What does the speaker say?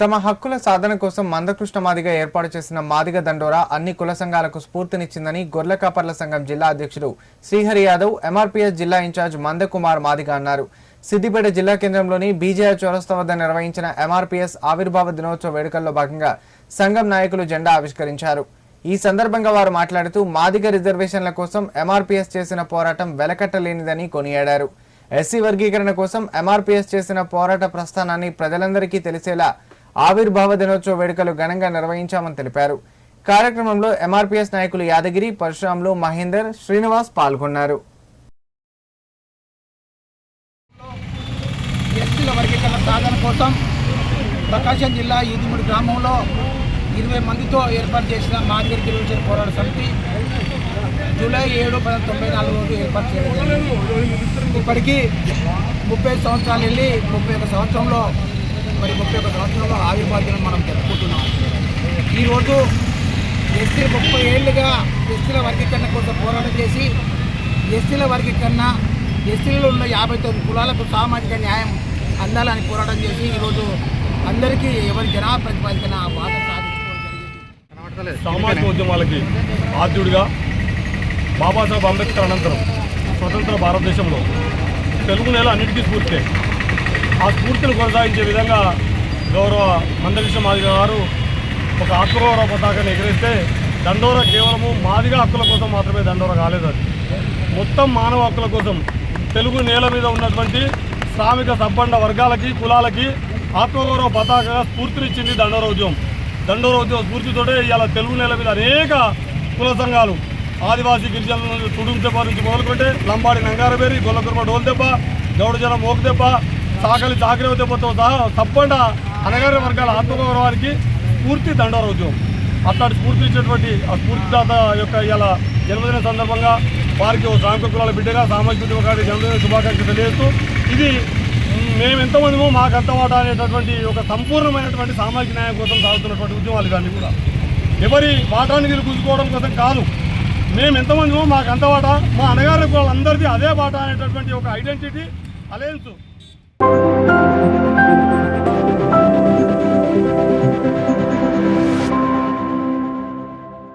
తమ హక్కుల సాధన కోసం మందకృష్ణ మాదిగ ఏర్పాటు చేసిన మాదిగ దండోరా అన్ని కుల సంఘాలకు స్ఫూర్తినిచ్చిందని గొర్రెల కాపర్ల సంఘం జిల్లా అధ్యక్షుడు శ్రీహరి యాదవ్ ఎంఆర్పీఎస్ జిల్లా ఇన్ఛార్జ్ మందకుమార్ మాదిగ అన్నారు. సిద్దిపేట జిల్లా కేంద్రంలోని బీజేఆర్ చౌరస్తా వద్ద నిర్వహించిన ఎంఆర్పీఎస్ ఆవిర్భావ దినోత్సవ వేడుకల్లో భాగంగా సంఘం నాయకులు జెండా ఆవిష్కరించారు. ఈ సందర్భంగా వారు మాట్లాడుతూ మాదిగ రిజర్వేషన్ల కోసం ఎంఆర్పీఎస్ చేసిన పోరాటం వెలకట్టలేనిదని కొనియాడారు. ఎస్సీ వర్గీకరణ కోసం ఎంఆర్పీఎస్ చేసిన పోరాట ప్రస్థానాన్ని ప్రజలందరికీ తెలిసేలా ఆవిర్భావ దినోత్సవ వేడుకలు ఘనంగా నిర్వహించామని తెలిపారు. కార్యక్రమంలో ఎంఆర్పీఎస్ నాయకులు యాదగిరి పరశురాములు మహేందర్ శ్రీనివాస్ పాల్గొన్నారు. ఎస్టీల వర్గీకరణ సాధన కోసం ప్రకాశం జిల్లా ఈదుమూడి గ్రామంలో ఇరవై మందితో ఏర్పాటు చేసిన మాదిరి గిరిజన పోరాట సమితి జూలై ఏడు పంతొమ్మిది తొంభై నాలుగు రోజు ఏర్పాటు చేయడం జరిగింది. ఇప్పటికీ ముప్పై సంవత్సరాలు వెళ్ళి ముప్పై ఒక సంవత్సరంలో మరి ముప్పై ఒక సంవత్సరంలో ఆవిర్భావ మనం జరుపుకుంటున్నాం. ఈరోజు ఎస్సీ ముప్పై ఏళ్ళుగా ఎస్సీల వర్గీకరణ కోసం పోరాటం చేసి ఎస్సీల వర్గీకరణ ఎస్సీలలో ఉన్న యాభై తొమ్మిది కులాలకు సామాజిక న్యాయం అందాలని పోరాటం చేసి ఈరోజు అందరికీ ఎవరి జనా ప్రతిపాదికన వాదం సాధించుకోవడం సామాజిక ఉద్యమాలకి ఆద్యుడిగా బాబాసాహెబ్ అంబేద్కర్ అనంతరం స్వతంత్ర భారతదేశంలో తెలుగు నేల అన్నిటికీ స్ఫూర్తి. ఆ స్ఫూర్తిని కొనసాగించే విధంగా గౌరవ మందకృష్ణ మాదిగ గారు ఒక ఆత్మగౌరవ పతాకాన్ని ఎగిరేస్తే దండోర కేవలము మాదిగ హక్కుల కోసం మాత్రమే దండోర కాలేదు అది. మొత్తం మానవ హక్కుల కోసం తెలుగు నేల మీద ఉన్నటువంటి శ్రామిక సబ్బండ వర్గాలకి కులాలకి ఆత్మగౌరవ పతాకగా స్ఫూర్తినిచ్చింది దండోర ఉద్యమం. దండోర ఉద్యమం స్ఫూర్తితోటే ఇవాళ తెలుగు నేల మీద అనేక కుల సంఘాలు ఆదివాసీ గిరిజనుల తుడుం దెబ్బ నుంచి మొదలుకుంటే లంబాడి నంగారబేరి గొల్లకుర్మ డోల్దెబ్బ గౌడజనం గౌడజన సాకలి చాకరేవ దెబ్బతో సహా తప్పండ అనగారి వర్గాల ఆత్మగౌరవానికి స్ఫూర్తి దండోర ఉద్యమం అట్లాంటి స్ఫూర్తి ఇచ్చినటువంటి ఆ స్ఫూర్తిదాత యొక్క ఇలా జన్మదిన సందర్భంగా వారికి ఓ శ్రామిక కులాల బిడ్డగా సామాజిక ఉద్యమకారి జన్మదిన శుభాకాంక్షలు తెలియజేస్తూ ఇది మేము ఎంతమందిమో మాకు అంత వాటా అనేటటువంటి ఒక సంపూర్ణమైనటువంటి సామాజిక న్యాయం కోసం సాగుతున్నటువంటి ఉద్యమాలు కానీ కూడా. ఎవరి వాటాన్ని వీళ్ళు గుంజుకోవడం కోసం కాదు. మేము ఎంతమందిమో మాకు అంత వాటా మా అన్నగారి వాళ్ళందరిది అదే వాటా అనేటటువంటి ఒక ఐడెంటిటీ అలయన్స్ Thank you.